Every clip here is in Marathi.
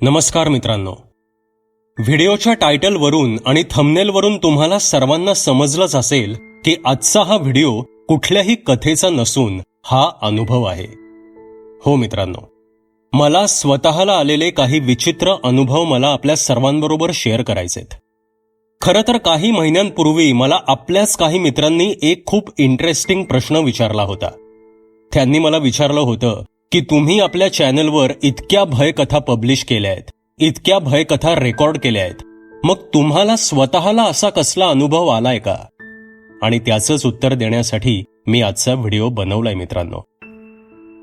नमस्कार मित्रांनो. व्हिडिओच्या टायटलवरून आणि थंबनेलवरून तुम्हाला सर्वांना समजलंच असेल की आजचा हा व्हिडिओ कुठल्याही कथेचा नसून हा अनुभव आहे. हो मित्रांनो मला स्वतःला आलेले काही विचित्र अनुभव मला आपल्या सर्वांबरोबर शेअर करायचेत. खरं तर काही महिन्यांपूर्वी मला आपल्याच काही मित्रांनी एक खूप इंटरेस्टिंग प्रश्न विचारला होता. त्यांनी मला विचारलं होतं की तुम्ही आपल्या चॅनलवर इतक्या भयकथा पब्लिश केल्या आहेत इतक्या भयकथा रेकॉर्ड केल्या आहेत. मग तुम्हाला स्वतःला असा कसला अनुभव आलाय का? आणि त्याचंच उत्तर देण्यासाठी मी आजचा व्हिडिओ बनवलाय मित्रांनो.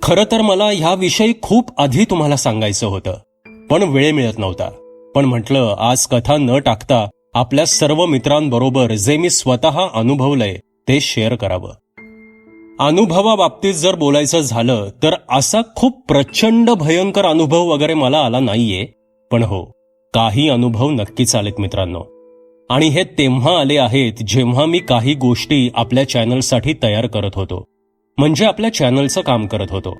खरं तर मला ह्याविषयी खूप आधी तुम्हाला सांगायचं होतं पण वेळ मिळत नव्हता. पण म्हटलं आज कथा न टाकता आपल्या सर्व मित्रांबरोबर जे मी स्वतः अनुभवलंय ते शेअर करावं. अनुभवाबाबतीत जर बोलायचं झालं तर असा खूप प्रचंड भयंकर अनुभव वगैरे मला आला नाहीये. पण हो काही अनुभव नक्कीच आलेत मित्रांनो. आणि हे तेव्हा आले आहेत जेव्हा मी काही गोष्टी आपल्या चॅनलसाठी तयार करत होतो. म्हणजे आपल्या चॅनलचं काम करत होतो.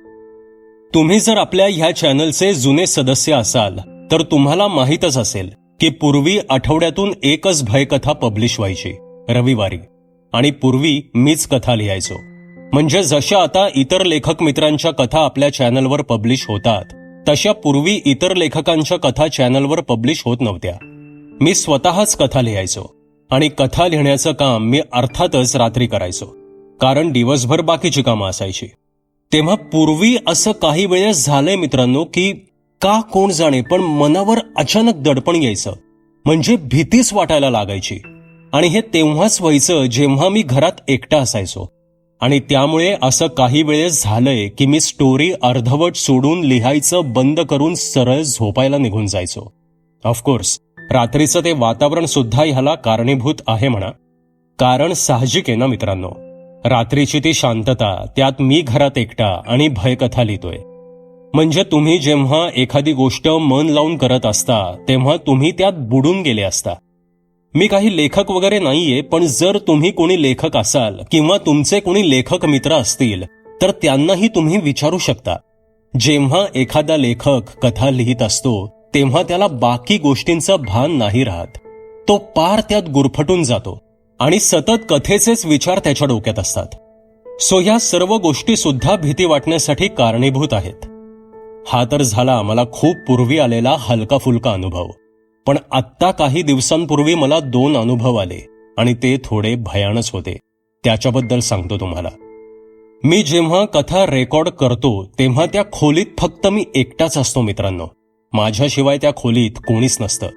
तुम्ही जर आपल्या ह्या चॅनलचे जुने सदस्य असाल तर तुम्हाला माहीतच असेल की पूर्वी आठवड्यातून एकच भयकथा पब्लिश व्हायची रविवारी. आणि पूर्वी मीच कथा लिहायचो. म्हणजे जशा आता इतर लेखक मित्रांच्या कथा आपल्या चॅनलवर पब्लिश होतात तशा पूर्वी इतर लेखकांच्या कथा चॅनलवर पब्लिश होत नव्हत्या. मी स्वतःच कथा लिहायचो आणि कथा लिहिण्याचं काम मी अर्थातच रात्री करायचो कारण दिवसभर बाकीची कामं असायची. तेव्हा पूर्वी असं काही वेळेस झालंय मित्रांनो की का कोण जाणे पण मनावर अचानक दडपण यायचं. म्हणजे भीतीच वाटायला लागायची. आणि हे तेव्हाच व्हायचं जेव्हा मी घरात एकटा असायचो. आणि त्यामुळे असं काही वेळेस झालंय की मी स्टोरी अर्धवट सोडून लिहायचं बंद करून सरळ झोपायला निघून जायचो. ऑफकोर्स रात्रीचं ते वातावरण सुद्धा ह्याला कारणीभूत आहे म्हणा. कारण साहजिक आहे ना मित्रांनो. रात्रीची ती शांतता त्यात मी घरात एकटा आणि भयकथा लिहितोय. म्हणजे तुम्ही जेव्हा एखादी गोष्ट मन लावून करत असता तेव्हा तुम्ही त्यात बुडून गेले असता. मी काही लेखक वगैरे नाहीये पण जर तुम्ही कोणी लेखक असाल किंवा तुमचे कोणी लेखक मित्र असतील तर त्यांनाही तुम्ही विचारू शकता. जेव्हा एखादा लेखक कथा लिहित असतो तेव्हा त्याला बाकी गोष्टींचं भान नाही राहत. तो पार त्यात गुरफटून जातो आणि सतत कथेचेच विचार त्याच्या डोक्यात असतात. सो या सर्व गोष्टी सुद्धा भीती वाटण्यासाठी कारणीभूत आहेत. हा तर झाला मला खूप पूर्वी आलेला हलका फुलका अनुभव. पण आत्ता काही दिवसांपूर्वी मला दोन अनुभव आले आणि ते थोडे भयानच होते. त्याच्याबद्दल सांगतो तुम्हाला. मी जेव्हा कथा रेकॉर्ड करतो तेव्हा त्या खोलीत फक्त मी एकटाच असतो मित्रांनो. माझ्याशिवाय त्या खोलीत कोणीच नसतं.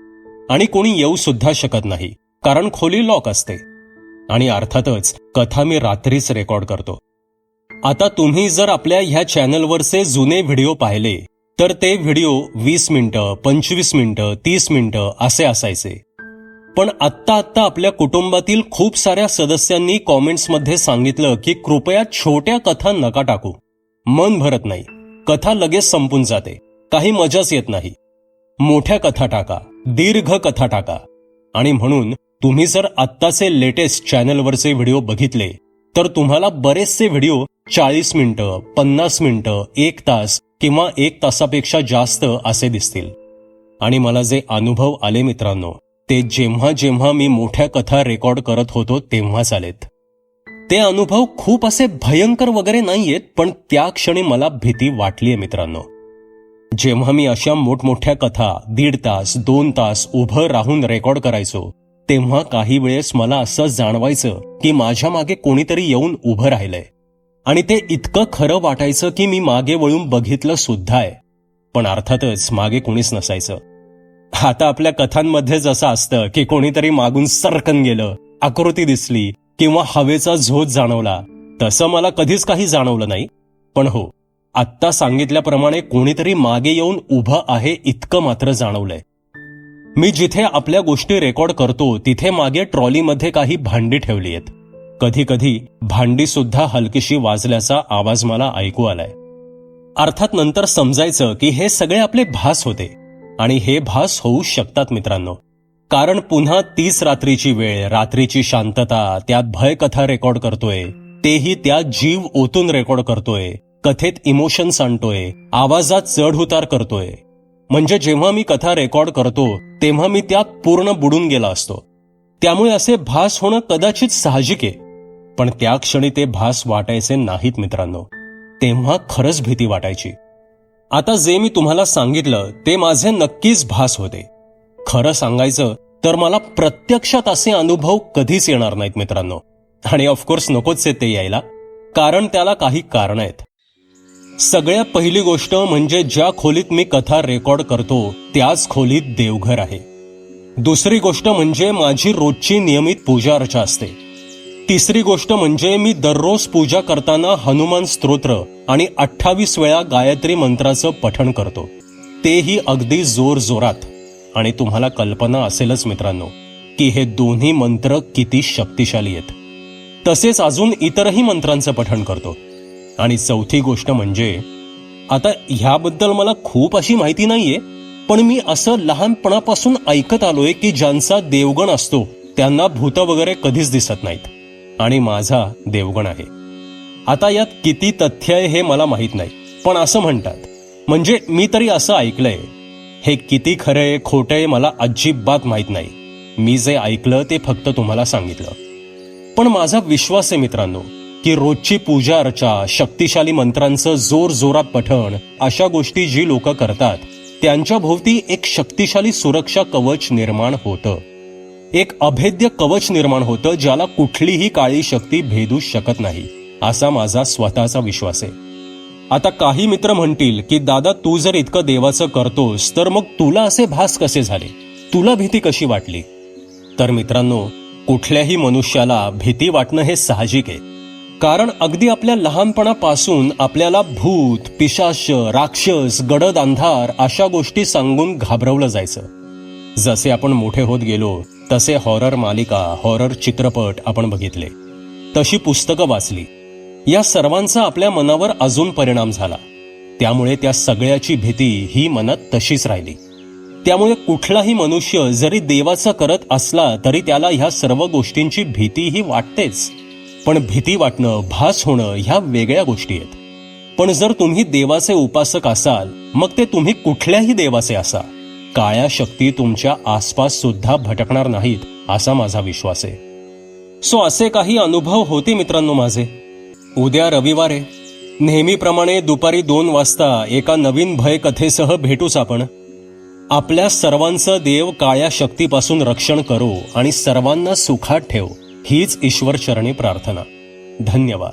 आणि कोणी येऊ सुद्धा शकत नाही कारण खोली लॉक असते. आणि अर्थातच कथा मी रात्रीच रेकॉर्ड करतो. आता तुम्ही जर आपल्या ह्या चॅनलवरचे जुने व्हिडिओ पाहिले तर ते व्हिडिओ वीस मिनिटं पंचवीस मिनिटं तीस मिनिटं असे असायचे. पण आत्ता आत्ता आपल्या कुटुंबातील खूप साऱ्या सदस्यांनी कॉमेंट्समध्ये सांगितलं की कृपया छोट्या कथा नका टाकू. मन भरत नाही. कथा लगेच संपून जाते. काही मजाच येत नाही. मोठ्या कथा टाका. दीर्घ कथा टाका. आणि म्हणून तुम्ही जर आत्ताचे लेटेस्ट चॅनलवरचे व्हिडिओ बघितले तर तुम्हाला बरेचसे व्हिडिओ चाळीस मिनिटं पन्नास मिनिटं एक तास किंवा एक तासापेक्षा जास्त असे दिसतील. आणि मला जे अनुभव आले मित्रांनो ते जेव्हा जेव्हा मी मोठ्या कथा रेकॉर्ड करत होतो तेव्हाच आलेत. ते अनुभव खूप असे भयंकर वगैरे नाहीयेत पण त्या क्षणी मला भीती वाटलीय मित्रांनो. जेव्हा मी अशा मोठमोठ्या कथा दीड तास दोन तास उभं राहून रेकॉर्ड करायचो तेव्हा काही वेळेस मला असं जाणवायचं की माझ्या मागे कोणीतरी येऊन उभं राहिलंय. आणि ते इतकं खरं वाटायचं की मी मागे वळून बघितलं सुद्धा आहे पण अर्थातच मागे कोणीच नसायचं. आता आपल्या कथांमध्ये जसं असतं की कोणीतरी मागून सरकन गेलं आकृती दिसली किंवा हवेचा झोत जाणवला तसं मला कधीच काही जाणवलं नाही. पण हो आत्ता सांगितल्याप्रमाणे कोणीतरी मागे येऊन उभं आहे इतकं मात्र जाणवलंय. मी जिथे आपल्या गोष्टी रेकॉर्ड करतो तिथे मागे ट्रॉलीमध्ये काही भांडी ठेवली आहेत. कधी कधी भांडी सुद्धा हलकीशी वाजल्याचा आवाज मला ऐकू आलाय. अर्थात नंतर समजायचं की हे सगळे आपले भास होते. आणि हे भास होऊ शकतात मित्रांनो. कारण पुन्हा तीच रात्रीची वेळ रात्रीची शांतता त्यात भयकथा रेकॉर्ड करतोय. तेही त्यात जीव ओतून रेकॉर्ड करतोय. कथेत इमोशन्स आणतोय. आवाजात चढ उतार करतोय. म्हणजे जेव्हा मी कथा रेकॉर्ड करतो तेव्हा मी त्यात पूर्ण बुडून गेला असतो. त्यामुळे असे भास होणं कदाचित साहजिक आहे. पण त्या क्षणी ते भास वाटायचे नाहीत मित्रांनो. तेव्हा खरंच भीती वाटायची. आता जे मी तुम्हाला सांगितलं ते माझे नक्कीच भास होते. खरं सांगायचं तर मला प्रत्यक्षात असे अनुभव कधीच येणार नाहीत मित्रांनो. आणि ऑफकोर्स नकोच आहे ते यायला कारण त्याला काही कारण आहेत. सगळ्यात पहिली गोष्ट म्हणजे ज्या खोलीत मी कथा रेकॉर्ड करतो त्याच खोलीत देवघर आहे. दुसरी गोष्ट म्हणजे माझी रोजची नियमित पूजा अर्चा असते. तिसरी गोष्ट म्हणजे मी दररोज पूजा करताना हनुमान स्तोत्र आणि अठ्ठावीस वेळा गायत्री मंत्राचं पठण करतो. तेही अगदी जोर जोरात. आणि तुम्हाला कल्पना असेलच मित्रांनो की हे दोन्ही मंत्र किती शक्तिशाली आहेत. तसेच अजून इतरही मंत्रांचं पठण करतो. आणि चौथी गोष्ट म्हणजे आता ह्याबद्दल मला खूप अशी माहिती नाहीये पण मी असं लहानपणापासून ऐकत आलोय की ज्यांचा देवगण असतो त्यांना भूत वगैरे कधीच दिसत नाहीत. आणि माझा देवगण आहे. आता यात किती तथ्य आहे हे मला माहीत नाही पण असं म्हणतात. म्हणजे मी तरी असं ऐकलंय हे किती खरंय खोटंय मला अजिबात माहीत नाही. मी जे ऐकलं ते फक्त तुम्हाला सांगितलं. पण माझा विश्वास आहे मित्रांनो की रोजची पूजा अर्चा शक्तिशाली मंत्रांचं जोर जोरात पठण अशा गोष्टी जी लोक करतात त्यांच्या भोवती एक शक्तिशाली सुरक्षा कवच निर्माण होतं. एक अभेद्य कवच निर्माण होतं ज्याला कुठलीही काळी शक्ती भेदू शकत नाही असा माझा स्वतःचा विश्वास आहे. आता काही मित्र म्हणतील की दादा तू जर इतकं देवाचं करतोस तर मग तुला असे भास कसे झाले? तुला भीती कशी वाटली? तर मित्रांनो कुठल्याही मनुष्याला भीती वाटणं हे साहजिक आहे. कारण अगदी आपल्या लहानपणापासून आपल्याला भूत पिशाच राक्षस गडद अंधार अशा गोष्टी सांगून घाबरवलं जायचं. जसे आपण मोठे होत गेलो तसे हॉरर मालिका हॉरर चित्रपट आपण बघितले. तशी पुस्तकं वाचली. या सर्वांचा आपल्या मनावर अजून परिणाम झाला. त्यामुळे त्या सगळ्याची भीती ही मनात तशीच राहिली. त्यामुळे कुठलाही मनुष्य जरी देवाचा करत असला तरी त्याला ह्या सर्व गोष्टींची भीतीही वाटतेच. पण भीती वाटणं भास होणं ह्या वेगळ्या गोष्टी आहेत. पण जर तुम्ही देवाचे उपासक असाल मग ते तुम्ही कुठल्याही देवाचे असा काळ्या शक्ती तुमच्या आसपास सुद्धा भटकणार नाहीत असा माझा विश्वास आहे. सो असे काही अनुभव होते मित्रांनो माझे. उद्या रविवार. आहे नेहमीप्रमाणे दुपारी दोन वाजता एका नवीन भयकथेसह भेटूच आपण. आपल्या सर्वांचं देव काळ्या शक्तीपासून रक्षण करो आणि सर्वांना सुखात ठेव हीच ईश्वर चरणी प्रार्थना. धन्यवाद.